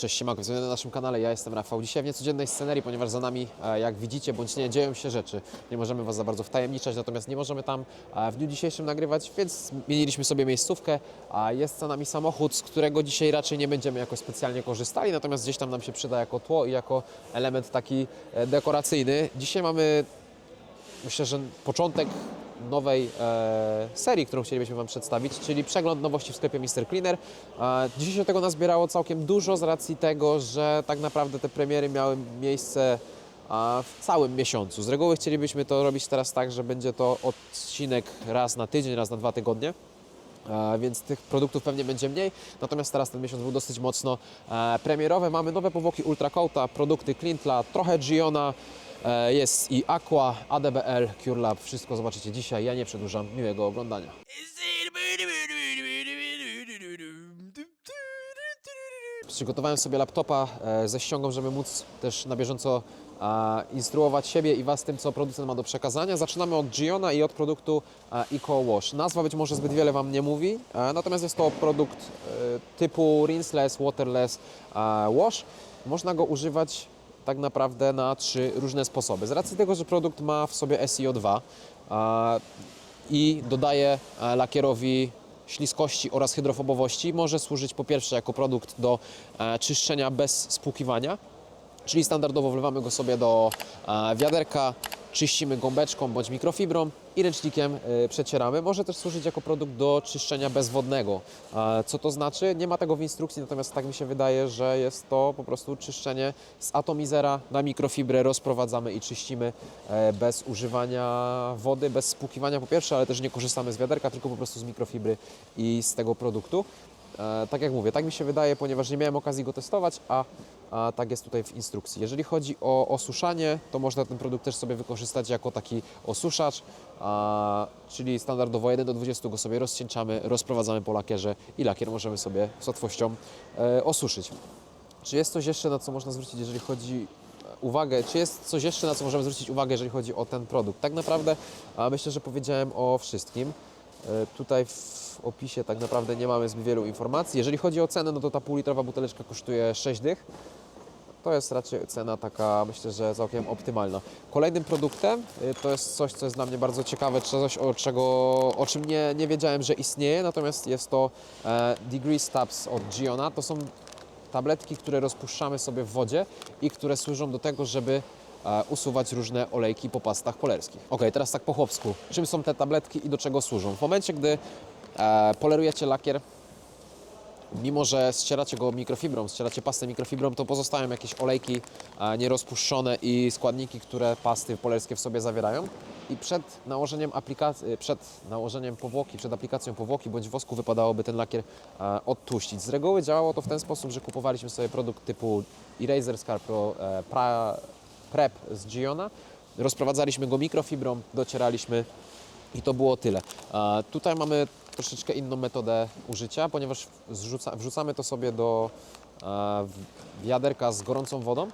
Cześć, siemanko, witajcie na naszym kanale, ja jestem Rafał. Dzisiaj w niecodziennej scenerii, ponieważ za nami, e, jak widzicie, bądź nie, dzieją się rzeczy. Nie możemy Was za bardzo wtajemniczać, natomiast nie możemy tam e, w dniu dzisiejszym nagrywać, więc zmieniliśmy sobie miejscówkę. Jest za nami samochód, z którego dzisiaj raczej nie będziemy jakoś specjalnie korzystali, natomiast gdzieś tam nam się przyda jako tło i jako element taki e, dekoracyjny. Dzisiaj mamy myślę, że początek nowej e, serii, którą chcielibyśmy Wam przedstawić, czyli przegląd nowości w sklepie Mr. Cleaner. E, dzisiaj się tego nazbierało całkiem dużo z racji tego, że tak naprawdę te premiery miały miejsce a, w całym miesiącu. Z reguły chcielibyśmy to robić teraz tak, że będzie to odcinek raz na tydzień, raz na dwa tygodnie. E, więc tych produktów pewnie będzie mniej. Natomiast teraz ten miesiąc był dosyć mocno e, premierowy. Mamy nowe powłoki Ultracoata, produkty Clintla, trochę Giona, e, jest i Aqua, ADBL, CureLab. Wszystko zobaczycie dzisiaj. Ja nie przedłużam. Miłego oglądania. Przygotowałem sobie laptopa e, ze ściągą, żeby móc też na bieżąco e, instruować siebie i Was tym, co producent ma do przekazania. Zaczynamy od Giona i od produktu e, Eco Wash. Nazwa być może zbyt wiele Wam nie mówi, e, natomiast jest to produkt e, typu rinseless, waterless e, wash. Można go używać tak naprawdę na trzy różne sposoby. Z racji tego, że produkt ma w sobie SiO2 e, i dodaje e, lakierowi śliskości oraz hydrofobowości, może służyć po pierwsze jako produkt do e, czyszczenia bez spłukiwania, czyli standardowo wlewamy go sobie do e, wiaderka, czyścimy gąbeczką bądź mikrofibrą i ręcznikiem e, przecieramy. Może też służyć jako produkt do czyszczenia bezwodnego. Co to znaczy? Nie ma tego w instrukcji, natomiast tak mi się wydaje, że jest to po prostu czyszczenie z atomizera na mikrofibrę, rozprowadzamy i czyścimy e, bez używania wody, bez spłukiwania po pierwsze, ale też nie korzystamy z wiaderka, tylko po prostu z mikrofibry i z tego produktu. E, tak jak mówię, tak mi się wydaje, ponieważ nie miałem okazji go testować, a, a tak jest tutaj w instrukcji. Jeżeli chodzi o osuszanie, to można ten produkt też sobie wykorzystać jako taki osuszacz, a, czyli standardowo 1 do 20 go sobie rozcieńczamy, rozprowadzamy po lakierze i lakier możemy sobie z łatwością e, osuszyć. Czy jest coś jeszcze, na co można zwrócić, jeżeli chodzi e, uwagę, czy jest coś jeszcze, na co możemy zwrócić uwagę, jeżeli chodzi o ten produkt? Tak naprawdę a myślę, że powiedziałem o wszystkim. E, Tutaj w opisie tak naprawdę nie mamy zbyt wielu informacji. Jeżeli chodzi o cenę, no to ta półlitrowa buteleczka kosztuje 6 dych. To jest raczej cena taka, myślę, że całkiem optymalna. Kolejnym produktem y, to jest coś, co jest dla mnie bardzo ciekawe, coś, o, czego, o czym nie, nie wiedziałem, że istnieje, natomiast jest to e, Degree Tabs od Giona. To są tabletki, które rozpuszczamy sobie w wodzie i które służą do tego, żeby e, usuwać różne olejki po pastach polerskich. Ok, teraz tak po chłopsku. Czym są te tabletki i do czego służą? W momencie, gdy e, polerujecie lakier, mimo że ścieracie go mikrofibrą, ścieracie pastę mikrofibrą, to pozostają jakieś olejki e, nierozpuszczone i składniki, które pasty polerskie w sobie zawierają. I przed nałożeniem aplikacji, przed nałożeniem powłoki, przed aplikacją powłoki bądź wosku wypadałoby ten lakier e, odtłuścić. Z reguły działało to w ten sposób, że kupowaliśmy sobie produkt typu Eraser Scarpro e, pra, Prep z Giona, rozprowadzaliśmy go mikrofibrą, docieraliśmy i to było tyle. Tutaj mamy troszeczkę inną metodę użycia, ponieważ zrzuca, wrzucamy to sobie do wiaderka z gorącą wodą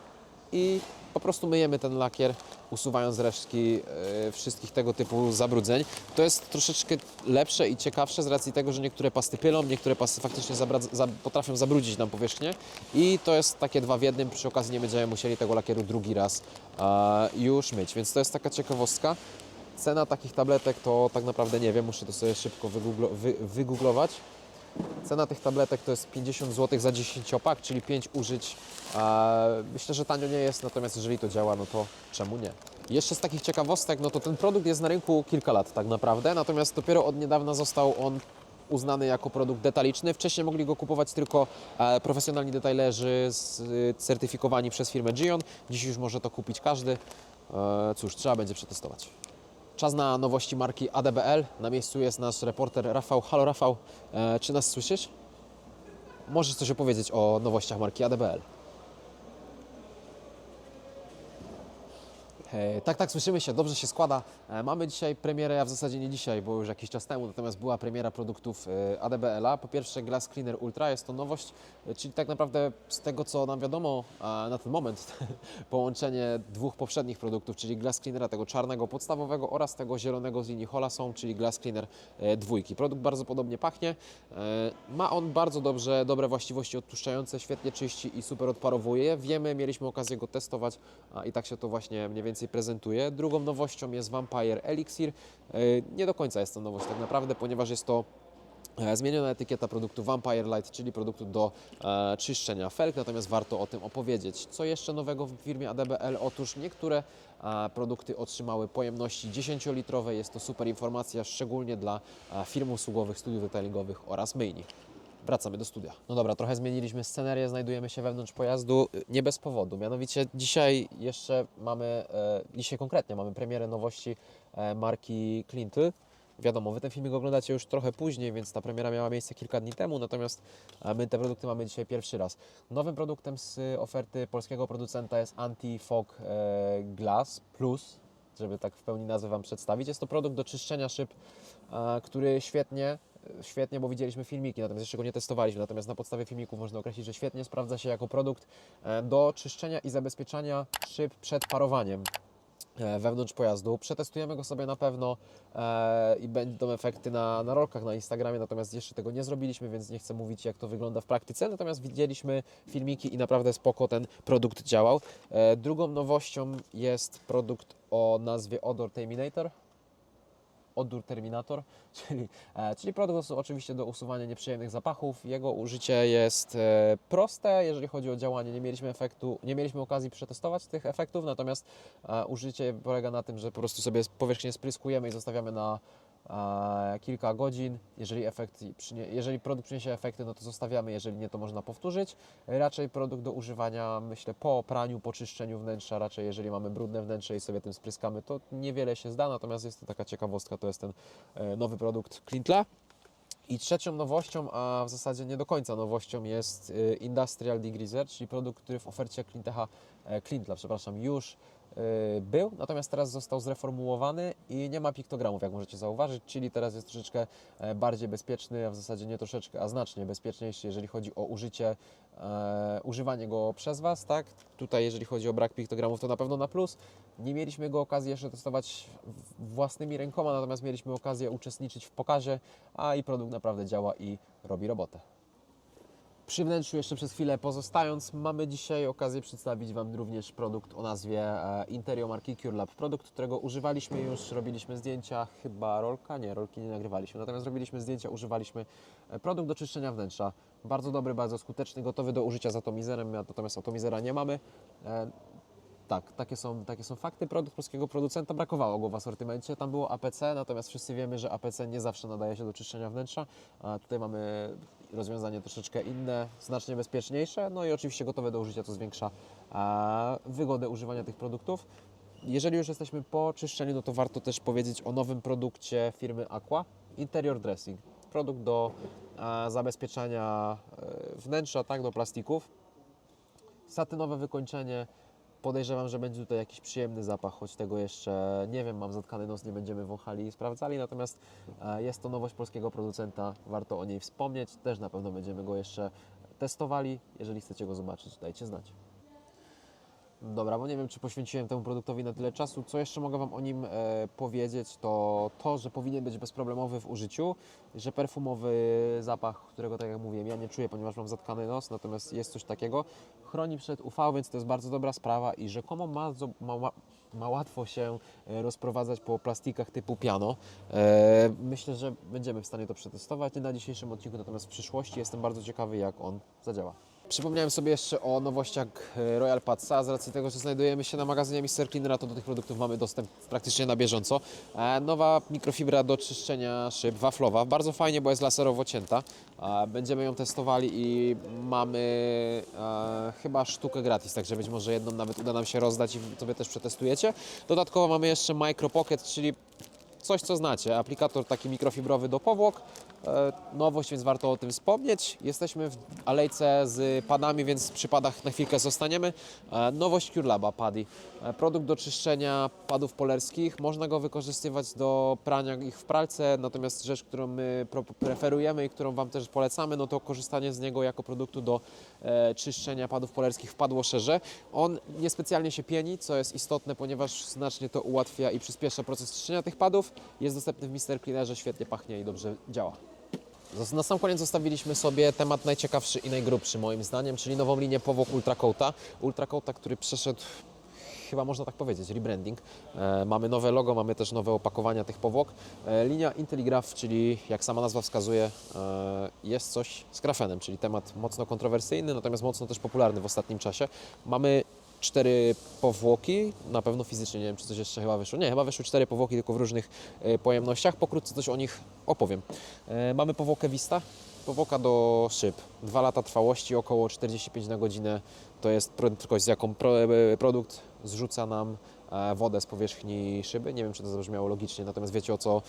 i po prostu myjemy ten lakier, usuwając resztki e, wszystkich tego typu zabrudzeń. To jest troszeczkę lepsze i ciekawsze z racji tego, że niektóre pasty pylą, niektóre pasty faktycznie za, potrafią zabrudzić nam powierzchnię i to jest takie dwa w jednym. Przy okazji nie będziemy musieli tego lakieru drugi raz e, już myć, więc to jest taka ciekawostka. Cena takich tabletek to tak naprawdę nie wiem, muszę to sobie szybko wygooglo, wy, wygooglować. Cena tych tabletek to jest 50 zł za 10 opak, czyli 5 użyć. E, myślę, że tanio nie jest, natomiast jeżeli to działa, no to czemu nie? Jeszcze z takich ciekawostek, no to ten produkt jest na rynku kilka lat tak naprawdę, natomiast dopiero od niedawna został on uznany jako produkt detaliczny. Wcześniej mogli go kupować tylko e, profesjonalni detailerzy y, certyfikowani przez firmę Gion. Dziś już może to kupić każdy. E, cóż, trzeba będzie przetestować. Czas na nowości marki ADBL. Na miejscu jest nasz reporter Rafał. Halo Rafał, e, czy nas słyszysz? Możesz coś opowiedzieć o nowościach marki ADBL. Tak, tak, słyszymy się, dobrze się składa. E, Mamy dzisiaj premierę, a w zasadzie nie dzisiaj, bo już jakiś czas temu, natomiast była premiera produktów e, ADBL-a. Po pierwsze Glass Cleaner Ultra, jest to nowość, e, czyli tak naprawdę z tego, co nam wiadomo na ten moment, połączenie dwóch poprzednich produktów, czyli Glass Cleanera tego czarnego podstawowego oraz tego zielonego z linii Holason, czyli Glass Cleaner e, dwójki. Produkt bardzo podobnie pachnie. E, Ma on bardzo dobrze, dobre właściwości odtłuszczające, świetnie czyści i super odparowuje. Wiemy, mieliśmy okazję go testować i tak się to właśnie mniej więcej prezentuje. Drugą nowością jest Vampire Elixir. E, Nie do końca jest to nowość tak naprawdę, ponieważ jest to e, zmieniona etykieta produktu Vampire Light, czyli produktu do e, czyszczenia felg, natomiast warto o tym opowiedzieć. Co jeszcze nowego w firmie ADBL? Otóż niektóre produkty otrzymały pojemności 10-litrowe. Jest to super informacja, szczególnie dla firm usługowych, studiów detailingowych oraz myjni. Wracamy do studia. No dobra, trochę zmieniliśmy scenerię, znajdujemy się wewnątrz pojazdu, y, nie bez powodu. Mianowicie dzisiaj jeszcze mamy, e, dzisiaj konkretnie mamy premierę nowości e, marki Clinty. Wiadomo, Wy ten filmik oglądacie już trochę później, więc ta premiera miała miejsce kilka dni temu, natomiast e, my te produkty mamy dzisiaj pierwszy raz. Nowym produktem z oferty polskiego producenta jest Anti-Fog e, Glass Plus, żeby tak w pełni nazwę Wam przedstawić. Jest to produkt do czyszczenia szyb, e, który świetnie, świetnie, bo widzieliśmy filmiki, natomiast jeszcze go nie testowaliśmy. Natomiast na podstawie filmików można określić, że świetnie sprawdza się jako produkt e, do czyszczenia i zabezpieczania szyb przed parowaniem e, wewnątrz pojazdu. Przetestujemy go sobie na pewno e, i będą efekty na, na rolkach na Instagramie, natomiast jeszcze tego nie zrobiliśmy, więc nie chcę mówić jak to wygląda w praktyce, natomiast widzieliśmy filmiki i naprawdę spoko ten produkt działał. Drugą nowością jest produkt o nazwie Odor Terminator. Odór Terminator, czyli, e, czyli produkt oczywiście do usuwania nieprzyjemnych zapachów. Jego użycie jest e, proste, jeżeli chodzi o działanie. Nie mieliśmy efektu, nie mieliśmy okazji przetestować tych efektów, natomiast e, użycie polega na tym, że po prostu sobie powierzchnię spryskujemy i zostawiamy na kilka godzin. Jeżeli, efekt jeżeli produkt przyniesie efekty, no to zostawiamy, jeżeli nie, to można powtórzyć. Raczej produkt do używania, myślę, po praniu, po czyszczeniu wnętrza, raczej jeżeli mamy brudne wnętrze i sobie tym spryskamy, to niewiele się zda, natomiast jest to taka ciekawostka, to jest ten e, nowy produkt Clintla. I trzecią nowością, a w zasadzie nie do końca nowością jest y, Industrial Degreaser, czyli produkt, który w ofercie Clintecha, e, Clintla, przepraszam, już był, natomiast teraz został zreformułowany i nie ma piktogramów, jak możecie zauważyć, czyli teraz jest troszeczkę e, bardziej bezpieczny, a w zasadzie nie troszeczkę, a znacznie bezpieczniejszy, jeżeli chodzi o użycie, e, używanie go przez Was, tak? Tutaj, jeżeli chodzi o brak piktogramów, to na pewno na plus. Nie mieliśmy go okazji jeszcze testować własnymi rękoma, natomiast mieliśmy okazję uczestniczyć w pokazie, a i produkt naprawdę działa i robi robotę. Przy wnętrzu jeszcze przez chwilę pozostając, mamy dzisiaj okazję przedstawić Wam również produkt o nazwie e, Interio marki CureLab. Produkt, którego używaliśmy już, robiliśmy zdjęcia, chyba rolka, nie, rolki nie nagrywaliśmy, natomiast robiliśmy zdjęcia, używaliśmy e, produkt do czyszczenia wnętrza. Bardzo dobry, bardzo skuteczny, gotowy do użycia z atomizerem, natomiast atomizera nie mamy. E, tak, takie są, takie są fakty. Produkt polskiego producenta brakowało go w asortymencie. Tam było APC, natomiast wszyscy wiemy, że APC nie zawsze nadaje się do czyszczenia wnętrza. A tutaj mamy rozwiązanie troszeczkę inne, znacznie bezpieczniejsze, no i oczywiście gotowe do użycia, co zwiększa wygodę używania tych produktów. Jeżeli już jesteśmy po czyszczeniu, no to warto też powiedzieć o nowym produkcie firmy Aqua, Interior Dressing. Produkt do zabezpieczania e, wnętrza, tak, do plastików. Satynowe wykończenie. Podejrzewam, że będzie tutaj jakiś przyjemny zapach, choć tego jeszcze nie wiem, mam zatkany nos, nie będziemy wąchali i sprawdzali, natomiast e, jest to nowość polskiego producenta, warto o niej wspomnieć, też na pewno będziemy go jeszcze testowali, jeżeli chcecie go zobaczyć, dajcie znać. Dobra, bo nie wiem, czy poświęciłem temu produktowi na tyle czasu. Co jeszcze mogę Wam o nim e, powiedzieć, to to, że powinien być bezproblemowy w użyciu, że perfumowy zapach, którego tak jak mówiłem, ja nie czuję, ponieważ mam zatkany nos, natomiast jest coś takiego, chroni przed UV, więc to jest bardzo dobra sprawa i rzekomo ma, ma, ma łatwo się e, rozprowadzać po plastikach typu piano. E, myślę, że będziemy w stanie to przetestować, nie na dzisiejszym odcinku, natomiast w przyszłości jestem bardzo ciekawy, jak on zadziała. Przypomniałem sobie jeszcze o nowościach e, Royal Patsa. Z racji tego, że znajdujemy się na magazynie Mr. Cleanera, to do tych produktów mamy dostęp praktycznie na bieżąco. E, Nowa mikrofibra do czyszczenia szyb, waflowa. Bardzo fajnie, bo jest laserowo cięta. E, Będziemy ją testowali i mamy chyba sztukę gratis, także być może jedną nawet uda nam się rozdać i sobie też przetestujecie. Dodatkowo mamy jeszcze Micro Pocket, czyli coś, co znacie. Aplikator taki mikrofibrowy do powłok, nowość, więc warto o tym wspomnieć. Jesteśmy w alejce z padami, więc przy padach na chwilkę zostaniemy. E, Nowość CureLaba Paddy. E, Produkt do czyszczenia padów polerskich. Można go wykorzystywać do prania ich w pralce, natomiast rzecz, którą my preferujemy i którą Wam też polecamy, no to korzystanie z niego jako produktu do e, czyszczenia padów polerskich w padłoszerze. On niespecjalnie się pieni, co jest istotne, ponieważ znacznie to ułatwia i przyspiesza proces czyszczenia tych padów. Jest dostępny w Mister Cleanerze, świetnie pachnie i dobrze działa. Na sam koniec zostawiliśmy sobie temat najciekawszy i najgrubszy moim zdaniem, czyli nową linię powłok Ultracoata. Ultracoata, który przeszedł chyba można tak powiedzieć, rebranding. E, mamy nowe logo, mamy też nowe opakowania tych powłok. E, linia IntelliGraph, czyli jak sama nazwa wskazuje, e, jest coś z grafenem, czyli temat mocno kontrowersyjny, natomiast mocno też popularny w ostatnim czasie. Mamy cztery powłoki, na pewno fizycznie, nie wiem czy coś jeszcze chyba wyszło. Nie, chyba wyszły cztery powłoki, tylko w różnych e, pojemnościach. Pokrótce coś o nich opowiem. E, mamy powłokę Vista, powłoka do szyb. Dwa lata trwałości, około 45 na godzinę. To jest prędkość, z jaką e, produkt zrzuca nam wodę z powierzchni szyby. Nie wiem, czy to zabrzmiało logicznie, natomiast wiecie o co,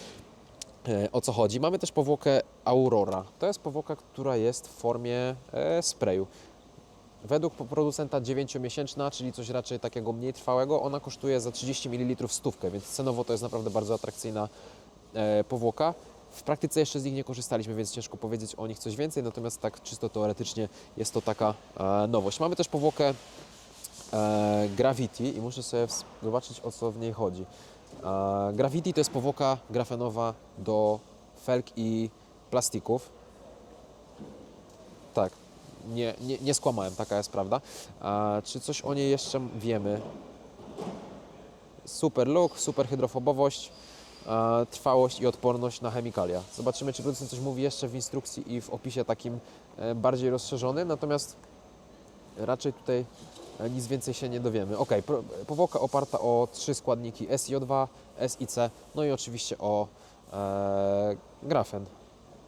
o co chodzi. Mamy też powłokę Aurora. To jest powłoka, która jest w formie sprayu. Według producenta 9-miesięczna, czyli coś raczej takiego mniej trwałego, ona kosztuje za 30 ml stówkę, więc cenowo to jest naprawdę bardzo atrakcyjna e, powłoka. W praktyce jeszcze z nich nie korzystaliśmy, więc ciężko powiedzieć o nich coś więcej, natomiast tak czysto teoretycznie jest to taka e, nowość. Mamy też powłokę e, Gravity i muszę sobie zobaczyć o co w niej chodzi. Gravity to jest powłoka grafenowa do felg i plastików. Tak, nie, nie, nie skłamałem, taka jest prawda. Czy coś o niej jeszcze wiemy? Super look, super hydrofobowość, trwałość i odporność na chemikalia. Zobaczymy, czy producent coś mówi jeszcze w instrukcji i w opisie takim e, bardziej rozszerzonym, natomiast raczej tutaj e, nic więcej się nie dowiemy. Ok, powłoka oparta o trzy składniki SiO2, SiC, no i oczywiście o e, grafen.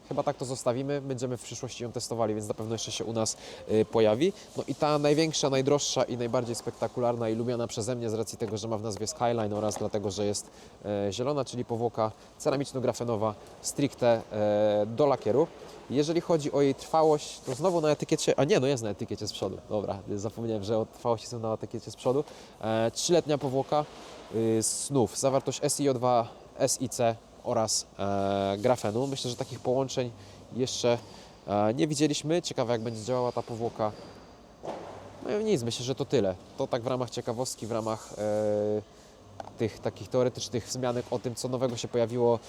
Chyba tak to zostawimy. Będziemy w przyszłości ją testowali, więc na pewno jeszcze się u nas y, pojawi. No i ta największa, najdroższa i najbardziej spektakularna i lubiana przeze mnie z racji tego, że ma w nazwie Skyline oraz dlatego, że jest e, zielona, czyli powłoka ceramiczno-grafenowa stricte e, do lakieru. Jeżeli chodzi o jej trwałość, to znowu na etykiecie, a nie, no jest na etykiecie z przodu. Dobra, zapomniałem, że o trwałości są na etykiecie z przodu. E, trzyletnia powłoka y, snów, zawartość SiO2, SiC oraz e, grafenu. Myślę, że takich połączeń jeszcze e, nie widzieliśmy. Ciekawe, jak będzie działała ta powłoka. No i nic, myślę, że to tyle. To tak w ramach ciekawostki, w ramach e, tych takich teoretycznych wzmianek o tym, co nowego się pojawiło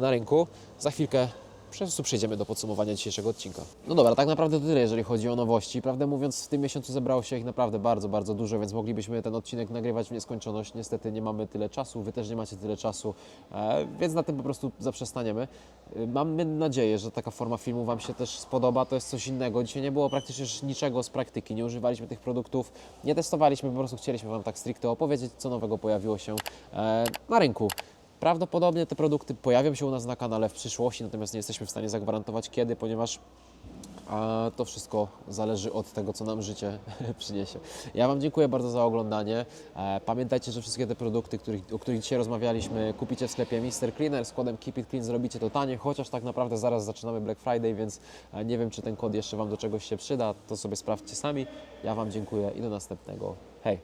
na rynku. Za chwilkę po prostu przejdziemy do podsumowania dzisiejszego odcinka. No dobra, tak naprawdę to tyle, jeżeli chodzi o nowości. Prawdę mówiąc, w tym miesiącu zebrało się ich naprawdę bardzo, bardzo dużo, więc moglibyśmy ten odcinek nagrywać w nieskończoność. Niestety nie mamy tyle czasu, Wy też nie macie tyle czasu, e, więc na tym po prostu zaprzestaniemy. E, Mamy nadzieję, że taka forma filmu Wam się też spodoba. To jest coś innego. Dzisiaj nie było praktycznie niczego z praktyki, nie używaliśmy tych produktów, nie testowaliśmy, po prostu chcieliśmy Wam tak stricte opowiedzieć, co nowego pojawiło się e, na rynku. Prawdopodobnie te produkty pojawią się u nas na kanale w przyszłości, natomiast nie jesteśmy w stanie zagwarantować kiedy, ponieważ a to wszystko zależy od tego, co nam życie przyniesie. Ja Wam dziękuję bardzo za oglądanie. E, Pamiętajcie, że wszystkie te produkty, których, o których dzisiaj rozmawialiśmy, kupicie w sklepie Mr. Cleaner z kodem Keep It Clean, zrobicie to taniej, chociaż tak naprawdę zaraz zaczynamy Black Friday, więc e, nie wiem, czy ten kod jeszcze Wam do czegoś się przyda, to sobie sprawdźcie sami. Ja Wam dziękuję i do następnego. Hej!